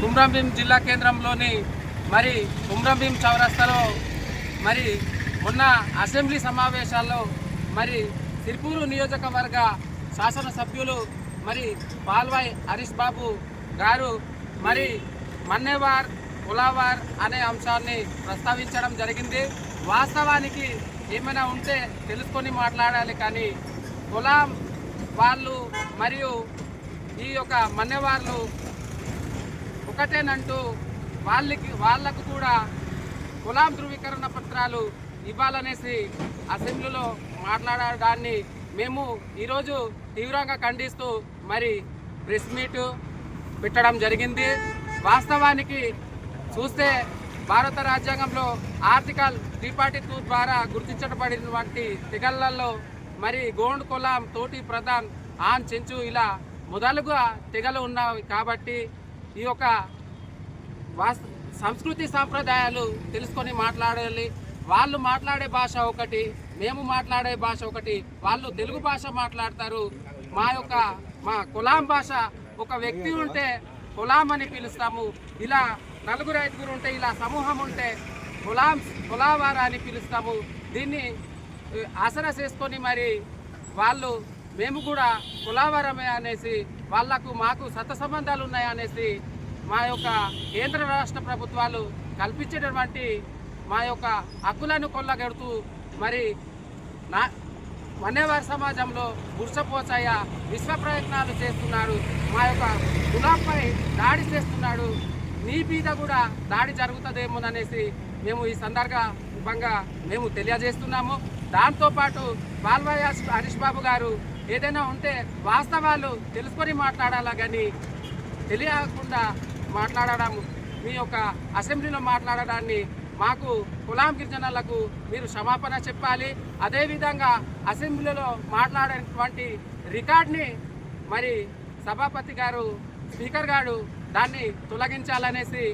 కుమ్రంభీం జిల్లా కేంద్రంలోని మరి కుమ్రంభీం చౌరస్తాలో మరి మొన్న అసెంబ్లీ సమావేశాల్లో మరి తిరుపూరు నియోజకవర్గ శాసనసభ్యులు మరి పాల్వాయ్ హరీష్ బాబు గారు మరి మన్నేవార్ కులావార్ అనే అంశాన్ని ప్రస్తావించడం జరిగింది. వాస్తవానికి ఏమైనా ఉంటే తెలుసుకొని మాట్లాడాలి కానీ కులాం వాళ్ళు మరియు ఈ యొక్క మన్నెవార్లు ఒకటేనంటూ వాళ్ళకి వాళ్ళకు కూడా కులాం ధృవీకరణ పత్రాలు ఇవ్వాలనేసి అసెంబ్లీలో మాట్లాడడాన్ని మేము ఈరోజు తీవ్రంగా ఖండిస్తూ మరి ప్రెస్ మీటు పెట్టడం జరిగింది. వాస్తవానికి చూస్తే భారత రాజ్యాంగంలో ఆర్టికల్ త్రీ ఫార్టీ టూ ద్వారా గుర్తించబడినటువంటి తెగళ్ళలో మరి గోండ్ కులాం తోటి ప్రధాన్ ఆన్ చెంచు ఇలా మొదలుగా తెగలు ఉన్నాయి కాబట్టి ఈ యొక్క సంస్కృతి సాంప్రదాయాలు తెలుసుకొని మాట్లాడాలి. వాళ్ళు మాట్లాడే భాష ఒకటి మేము మాట్లాడే భాష ఒకటి వాళ్ళు తెలుగు భాష మాట్లాడతారు. మా యొక్క మా కులాం భాష ఒక వ్యక్తి ఉంటే కులాం అని పిలుస్తాము. ఇలా నలుగురు ఐదుగురు ఉంటే ఇలా సమూహం ఉంటే కులాం కులావారా అని పిలుస్తాము. దీన్ని ఆసరా చేసుకొని మరి వాళ్ళు మేము కూడా కులావరమే అనేసి వాళ్ళకు మాకు సత సంబంధాలు ఉన్నాయనేసి మా యొక్క కేంద్ర రాష్ట్ర ప్రభుత్వాలు కల్పించేటటువంటి మా యొక్క హక్కులను కొల్లగడుతూ మరి నా వన్యవారి సమాజంలో బుర్సపోచయ్య విశ్వ ప్రయత్నాలు చేస్తున్నాడు. మా యొక్క కులాంపై దాడి చేస్తున్నాడు. నీ మీద కూడా దాడి జరుగుతుందేమోననేసి మేము ఈ సందర్భంగా మేము తెలియజేస్తున్నాము. దాంతోపాటు బాల్వయ్య హరీష్ బాబు గారు ఏదైనా ఉంటే వాస్తవాలు తెలుసుకొని మాట్లాడాలా కానీ తెలియకుండా మాట్లాడడం మీ యొక్క అసెంబ్లీలో మాట్లాడడాన్ని మాకు కులాం గిరిజనులకు మీరు క్షమాపణ చెప్పాలి. అదేవిధంగా అసెంబ్లీలో మాట్లాడేటువంటి రికార్డ్ని మరి సభాపతి గారు స్పీకర్ గారు దాన్ని తొలగించాలనేసి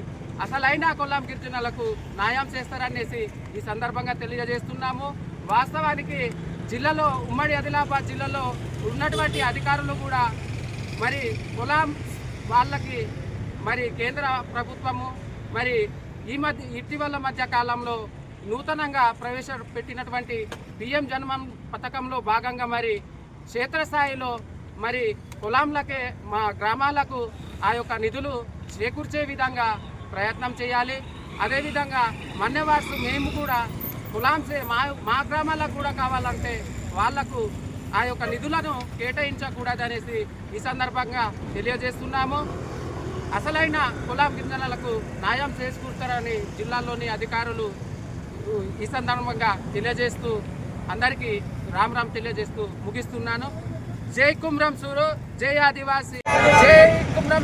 అసలైన కొల్లాం గిరిజనులకు న్యాయం చేస్తారనేసి ఈ సందర్భంగా తెలియజేస్తున్నాము. వాస్తవానికి జిల్లాలో ఉమ్మడి ఆదిలాబాద్ జిల్లాలో ఉన్నటువంటి అధికారులు కూడా మరి కులాం వాళ్ళకి మరి కేంద్ర ప్రభుత్వము మరి ఈ మధ్య ఇటీవల మధ్య కాలంలో నూతనంగా ప్రవేశపెట్టినటువంటి పిఎం జన్మం పథకంలో భాగంగా మరి క్షేత్రస్థాయిలో మరి కులాంలకే మా గ్రామాలకు ఆ యొక్క నిధులు చేకూర్చే విధంగా ప్రయత్నం చేయాలి. అదేవిధంగా మన్నెవార్స్ మేము కూడా కులాంసే మా మా గ్రామాలకు కూడా కావాలంటే వాళ్ళకు ఆ యొక్క నిధులను కేటాయించకూడదనేసి ఈ సందర్భంగా తెలియజేస్తున్నాము. అసలైన కులాం గిరిజనులకు న్యాయం చేసుకుంటారని జిల్లాలోని అధికారులు ఈ సందర్భంగా తెలియజేస్తూ అందరికీ రామ్ రామ్ తెలియజేస్తూ ముగిస్తున్నాను. జై కుమ్రం సూరు జై ఆదివాసి. జై కుమ్రం